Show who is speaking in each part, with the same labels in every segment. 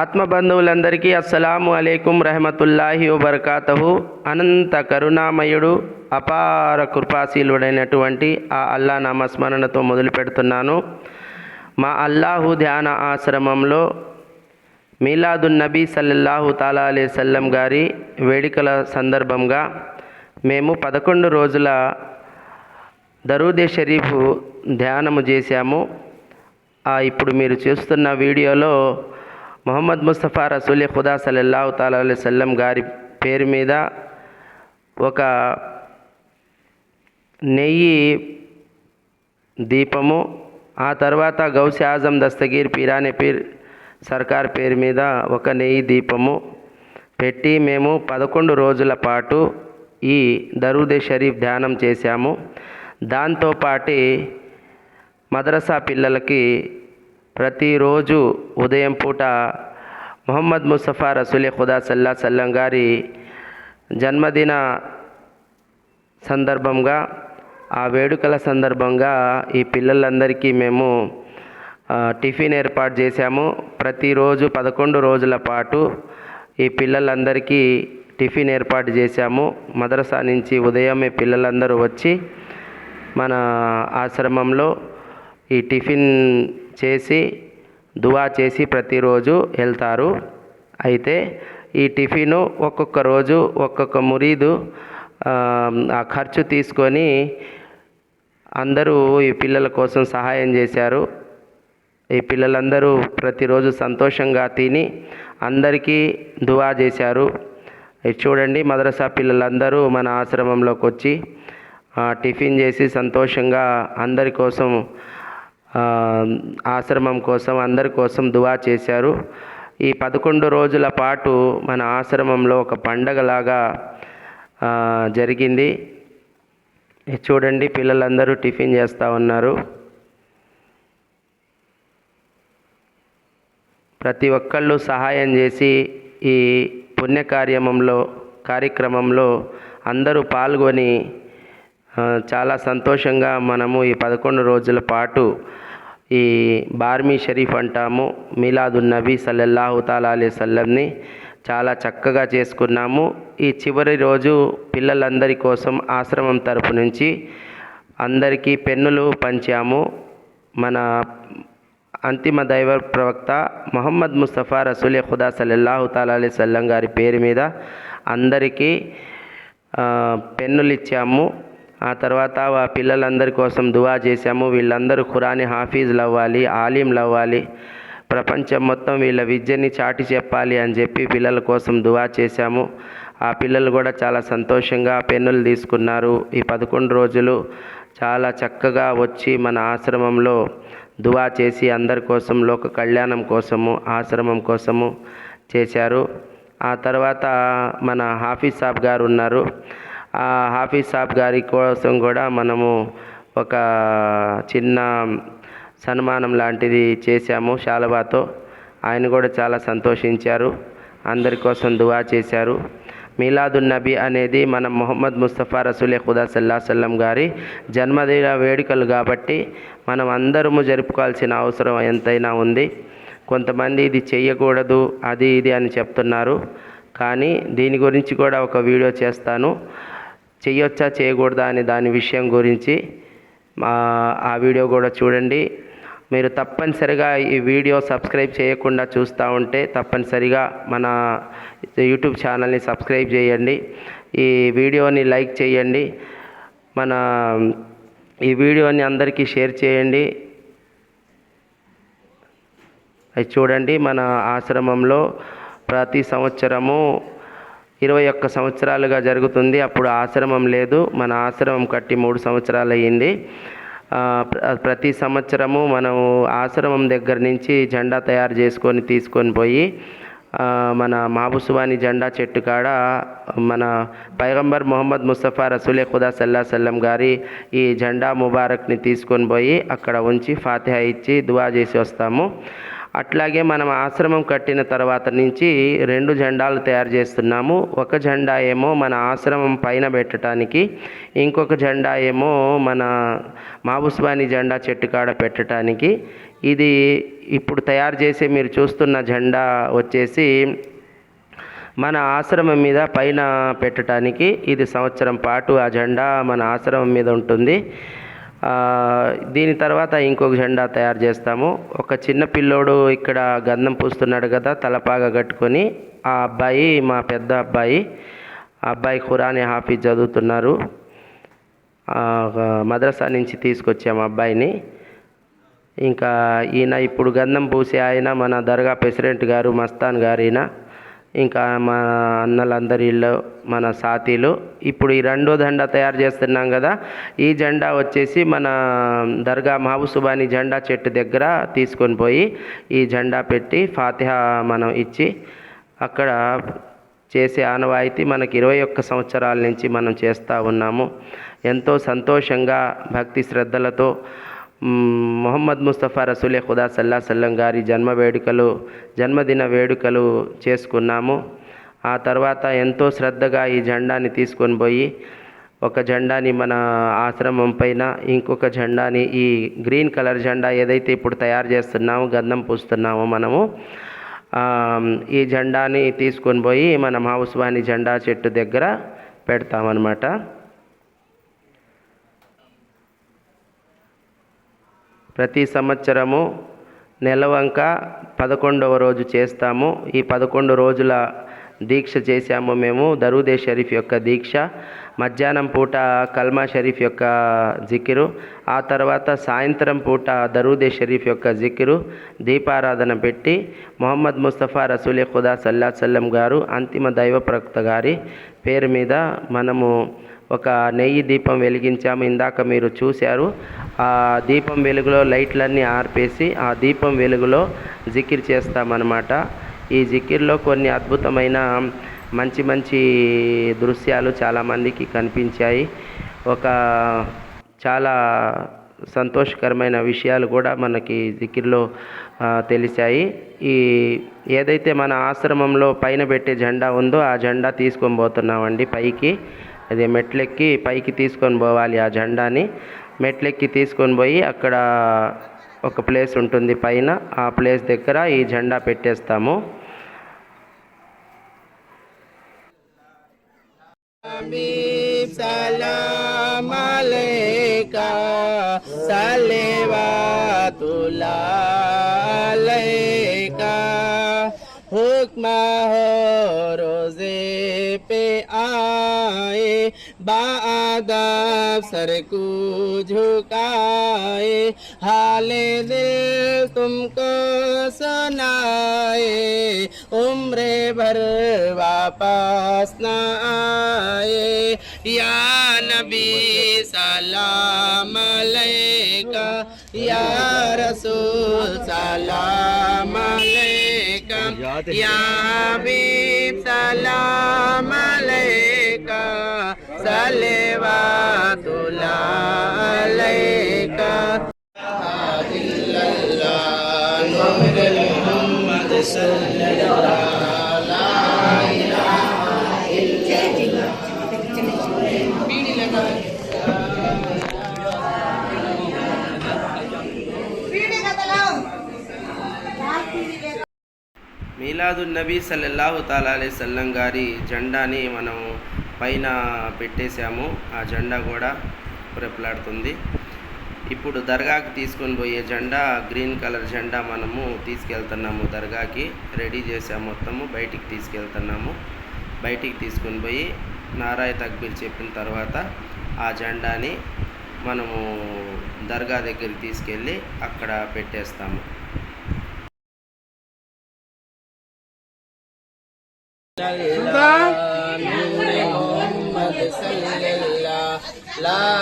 Speaker 1: ఆత్మబంధువులందరికీ అస్సలం అలైకుం రహమతుల్లాహి వబర్కాతహు అనంత కరుణామయుడు అపార కృపాశీలుడైనటువంటి ఆ అల్లా నామస్మరణతో మొదలు పెడుతున్నాను మా అల్లాహు ధ్యాన ఆశ్రమంలో మీలాదున్ నబీ సల్లల్లాహు తాలా అలీ సల్లం గారి వేడుకల సందర్భంగా మేము పదకొండు రోజుల దరూదే షరీఫ్ ధ్యానము చేశాము ఇప్పుడు మీరు చూస్తున్న వీడియోలో మొహమ్మద్ ముస్తఫా రసూలి ఖుదా సల్లల్లాహు తాలా సల్లం గారి పేరు మీద ఒక నెయ్యి దీపము ఆ తర్వాత గౌసి ఆజం దస్తగీర్ పిరాని పీర్ సర్కార్ పేరు మీద ఒక నెయ్యి దీపము పెట్టి మేము పదకొండు రోజుల పాటు ఈ దరుదే షరీఫ్ ధ్యానం చేశాము దాంతోపాటి మదరసా పిల్లలకి ప్రతిరోజు ఉదయం పూట మొహమ్మద్ ముస్తఫా రసూలే ఖుదా సల్లా సల్లం గారి జన్మదిన సందర్భంగా ఆ వేడుకల సందర్భంగా ఈ పిల్లలందరికీ మేము టిఫిన్ ఏర్పాటు చేశాము ప్రతిరోజు పదకొండు రోజుల పాటు ఈ పిల్లలందరికీ టిఫిన్ ఏర్పాటు చేశాము మదరసా నుంచి ఉదయమే పిల్లలందరూ వచ్చి మన ఆశ్రమంలో ఈ టిఫిన్ చేసి దువా చేసి ప్రతిరోజు వెళ్తారు అయితే ఈ టిఫిను ఒక్కొక్క రోజు ఒక్కొక్క మురీదు ఆ ఖర్చు తీసుకొని అందరూ ఈ పిల్లల కోసం సహాయం చేశారు ఈ పిల్లలందరూ ప్రతిరోజు సంతోషంగా తిని అందరికీ దువా చేశారు చూడండి మదరసా పిల్లలందరూ మన ఆశ్రమంలోకి వచ్చి టిఫిన్ చేసి సంతోషంగా అందరి కోసం ఆశ్రమం కోసం అందరి కోసం దువా చేశారు ఈ పదకొండు రోజుల పాటు మన ఆశ్రమంలో ఒక పండగలాగా జరిగింది చూడండి పిల్లలందరూ టిఫిన్ చేస్తూ ఉన్నారు ప్రతి ఒక్కళ్ళు సహాయం చేసి ఈ పుణ్యకార్యమంలో కార్యక్రమంలో అందరూ పాల్గొని చాలా సంతోషంగా మనము ఈ పదకొండు రోజుల పాటు ఈ బార్మీ షరీఫ్ అంటాము మిలాదున్ నబీ సల్లల్లాహు తాలా అలీ సల్లంని చాలా చక్కగా చేసుకున్నాము ఈ చివరి రోజు పిల్లలందరి కోసం ఆశ్రమం తరపు నుంచి అందరికీ పెన్నులు పంచాము మన అంతిమ దైవ ప్రవక్త మొహమ్మద్ ముస్తఫా రసూలే ఖుదా సల్లల్లాహు తాలా అలీ సల్లం గారి పేరు మీద అందరికీ పెన్నులు ఇచ్చాము ఆ తర్వాత ఆ పిల్లలందరి కోసం దువా చేశాము వీళ్ళందరూ ఖురాని హాఫీజులు అవ్వాలి ఆలీంలు అవ్వాలి ప్రపంచం మొత్తం వీళ్ళ విద్యని చాటి చెప్పాలి అని చెప్పి పిల్లల కోసం దువా చేశాము ఆ పిల్లలు కూడా చాలా సంతోషంగా పెన్నులు తీసుకున్నారు ఈ పదకొండు రోజులు చాలా చక్కగా వచ్చి మన ఆశ్రమంలో దువా చేసి అందరి కోసం లోక కళ్యాణం కోసము ఆశ్రమం కోసము చేశారు ఆ తర్వాత మన హాఫీజ్ సాబ్ గారు ఉన్నారు హాఫీజ్ సాబ్ గారి కోసం కూడా మనము ఒక చిన్న సన్మానం లాంటిది చేశాము షాలబాతో ఆయన కూడా చాలా సంతోషించారు అందరి కోసం దువా చేశారు మీలాదున్ నబీ అనేది మన మొహమ్మద్ ముస్తఫా రసూలే ఖుదా సల్లా సల్లం గారి జన్మదిన వేడుకలు కాబట్టి మనం అందరము జరుపుకోవాల్సిన అవసరం ఎంతైనా ఉంది కొంతమంది ఇది చేయకూడదు అది ఇది అని చెప్తున్నారు కానీ దీని గురించి కూడా ఒక వీడియో చేస్తాను చేయొచ్చా చేయకూడదా అనే దాని విషయం గురించి మా ఆ వీడియో కూడా చూడండి మీరు తప్పనిసరిగా ఈ వీడియో సబ్స్క్రైబ్ చేయకుండా చూస్తూ ఉంటే తప్పనిసరిగా మన యూట్యూబ్ ఛానల్ని సబ్స్క్రైబ్ చేయండి ఈ వీడియోని లైక్ చేయండి మన ఈ వీడియోని అందరికీ షేర్ చేయండి అది చూడండి మన ఆశ్రమంలో ప్రతి సంవత్సరము ఇరవై ఒక్క సంవత్సరాలుగా జరుగుతుంది అప్పుడు ఆశ్రమం లేదు మన ఆశ్రమం కట్టి మూడు సంవత్సరాలు అయ్యింది ప్రతి సంవత్సరము మనము ఆశ్రమం దగ్గర నుంచి జెండా తయారు చేసుకొని తీసుకొని పోయి మన మాబుసువాని జెండా చెట్టు కాడ మన పైగంబర్ మొహమ్మద్ ముస్తఫా రసూలే ఖుదా సల్లా సల్లం గారి ఈ జెండా ముబారక్ని తీసుకొని పోయి అక్కడ ఉంచి ఫాతిహా ఇచ్చి దువా చేసి వస్తాము అట్లాగే మనం ఆశ్రమం కట్టిన తర్వాత నుంచి రెండు జెండాలు తయారు చేస్తున్నాము ఒక జెండా ఏమో మన ఆశ్రమం పైన పెట్టడానికి ఇంకొక జెండా ఏమో మన మాబుస్వాని జెండా చెట్టు కాడ పెట్టడానికి ఇది ఇప్పుడు తయారు చేసే మీరు చూస్తున్న జెండా వచ్చేసి మన ఆశ్రమం మీద పైన పెట్టడానికి ఇది సంవత్సరం పాటు ఆ జెండా మన ఆశ్రమం మీద ఉంటుంది దీని తర్వాత ఇంకొక జెండా తయారు చేస్తాము ఒక చిన్న పిల్లోడు ఇక్కడ గంధం పూస్తున్నాడు కదా తలపాగా కట్టుకొని ఆ అబ్బాయి మా పెద్ద అబ్బాయి అబ్బాయి ఖురానే హాఫీజ్ చదువుతున్నారు మద్రసా నుంచి తీసుకొచ్చాము అబ్బాయిని ఇంకా ఈయన ఇప్పుడు గంధం పూసే ఆయన మన దర్గా ప్రెసిడెంట్ గారు మస్తాన్ గారు ఈయన ఇంకా మా అన్నలందరి ఇళ్ళు మన సాతీలు ఇప్పుడు ఈ రెండో జెండా తయారు చేస్తున్నాం కదా ఈ జెండా వచ్చేసి మన దర్గా మహబూసుబాని జెండా చెట్టు దగ్గర తీసుకొని పోయి ఈ జెండా పెట్టి ఫాతిహా మనం ఇచ్చి అక్కడ చేసే ఆనవాయితీ మనకి ఇరవై ఒక్క సంవత్సరాల నుంచి మనం చేస్తూ ఉన్నాము ఎంతో సంతోషంగా భక్తి శ్రద్ధలతో మొహమ్మద్ ముస్తఫా రసూలే ఖుదా సల్లా సల్లం గారి జన్మ వేడుకలు జన్మదిన వేడుకలు చేసుకున్నాము ఆ తర్వాత ఎంతో శ్రద్ధగా ఈ జెండాని తీసుకొని పోయి ఒక జెండాని మన ఆశ్రమం పైన ఇంకొక జెండాని ఈ గ్రీన్ కలర్ జెండా ఏదైతే ఇప్పుడు తయారు చేస్తున్నామో గంధం పూస్తున్నామో మనము ఈ జెండాని తీసుకొని పోయి మనం హౌస్ వాణి జెండా చెట్టు దగ్గర పెడతామన్నమాట ప్రతి సంవత్సరము నెలవంక పదకొండవ రోజు చేస్తాము ఈ పదకొండు రోజుల దీక్ష చేశాము మేము దరుదే షరీఫ్ యొక్క దీక్ష మధ్యాహ్నం పూట కల్మా షరీఫ్ యొక్క జికిరు ఆ తర్వాత సాయంత్రం పూట దరూదే షరీఫ్ యొక్క జికిరు దీపారాధన పెట్టి మొహమ్మద్ ముస్తఫా రసూలే ఖుదా సల్లా సల్లం గారు అంతిమ దైవ ప్రక్త గారి పేరు మీద మనము ఒక నెయ్యి దీపం వెలిగించాము ఇందాక మీరు చూశారు ఆ దీపం వెలుగులో లైట్లన్నీ ఆర్పేసి ఆ దీపం వెలుగులో జికిర్ చేస్తామన్నమాట ఈ జికిర్లో కొన్ని అద్భుతమైన మంచి మంచి దృశ్యాలు చాలామందికి కనిపించాయి ఒక చాలా సంతోషకరమైన విషయాలు కూడా మనకి జికిర్లో తెలిసాయి ఈ ఏదైతే మన ఆశ్రమంలో పైన పెట్టే జెండా ఉందో ఆ జెండా తీసుకొని పోతున్నామండి పైకి అది మెట్లెక్కి పైకి తీసుకొని పోవాలి ఆ జెండాని మెట్లెక్కి తీసుకొని పోయి అక్కడ ఒక ప్లేస్ ఉంటుంది పైన ఆ ప్లేస్ దగ్గర ఈ జెండా పెట్టేస్తాము
Speaker 2: हुक्म हो రోజే बादा सर को झुकाए हाले दिल तुमको सुनाए उम्र भर वापस न आए या नबी सलाम अलैका या रसूल सलाम अलैका या बी सलाम अलैका صلوات الله عليك إلا الله محمد صلى الله
Speaker 1: మీలాదు నబీ సల్లల్లాహు తాలా అలీ సల్లం గారి జెండాని మనము పైన పెట్టేశాము ఆ జెండా కూడా రెప్పలాడుతుంది ఇప్పుడు దర్గాకి తీసుకొని పోయే జెండా గ్రీన్ కలర్ జెండా మనము తీసుకెళ్తున్నాము దర్గాకి రెడీ చేసాము మొత్తము బయటికి తీసుకెళ్తున్నాము బయటికి తీసుకొని పోయి నారాయ తక్బీర్ చెప్పిన తర్వాత ఆ జెండాని మనము దర్గా దగ్గరికి తీసుకెళ్ళి అక్కడ పెట్టేస్తాము
Speaker 2: সাল্লাল্লাহ লা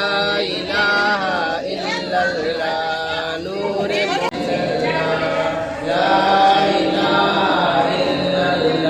Speaker 2: ইলাহা ইল্লাল্লাহ নূরে লা ইলাহা ইল্লাল্লাহ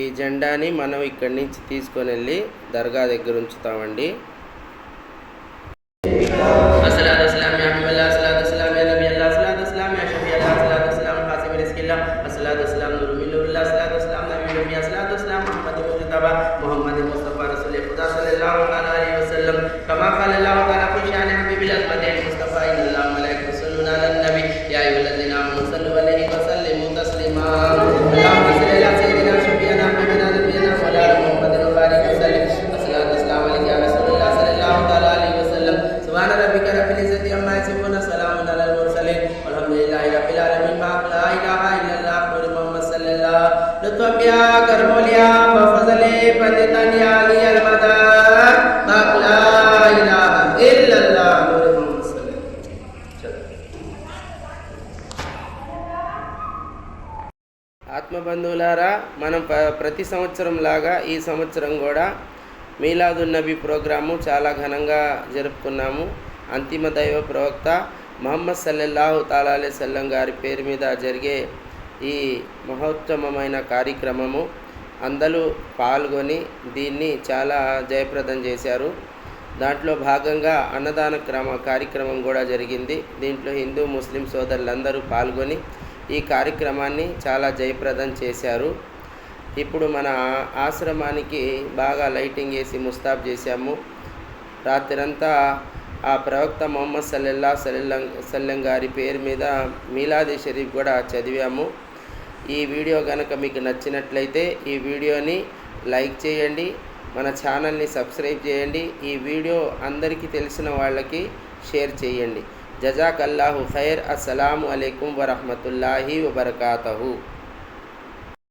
Speaker 1: ఈ జెండాని మనం ఇక్కడి నుంచి తీసుకొని వెళ్ళి దర్గా దగ్గర ఉంచుతామండి ఆత్మబంధువులారా మనం ప్రతి సంవత్సరం లాగా ఈ సంవత్సరం కూడా మీలాదు నబీ ప్రోగ్రాము చాలా ఘనంగా జరుపుకున్నాము అంతిమ దైవ ప్రవక్త మహమ్మద్ సల్లెల్లాహు తాలాలే సల్లం గారి పేరు మీద జరిగే ఈ మహోత్తమమైన కార్యక్రమము అందరూ పాల్గొని దీన్ని చాలా జయప్రదం చేశారు దాంట్లో భాగంగా అన్నదాన క్రమ కార్యక్రమం కూడా జరిగింది దీంట్లో హిందూ ముస్లిం సోదరులందరూ పాల్గొని ఈ కార్యక్రమాన్ని చాలా జయప్రదం చేశారు ఇప్పుడు మన ఆశ్రమానికి బాగా లైటింగ్ వేసి ముస్తాబ్ చేశాము రాత్రంతా ఆ ప్రవక్త మొహమ్మద్ సల్లెల్లా సల్లెల్లం సల్లెం గారి పేరు మీద మీలాది షరీఫ్ కూడా చదివాము ఈ వీడియో కనుక మీకు నచ్చినట్లయితే ఈ వీడియోని లైక్ చేయండి మన ఛానల్ని సబ్స్క్రైబ్ చేయండి ఈ వీడియో అందరికీ తెలిసిన వాళ్ళకి షేర్ చేయండి జజాకల్లాహు ఖైర్ అస్సలం అయికు వరహతుల్లాహి వబర్కాతహు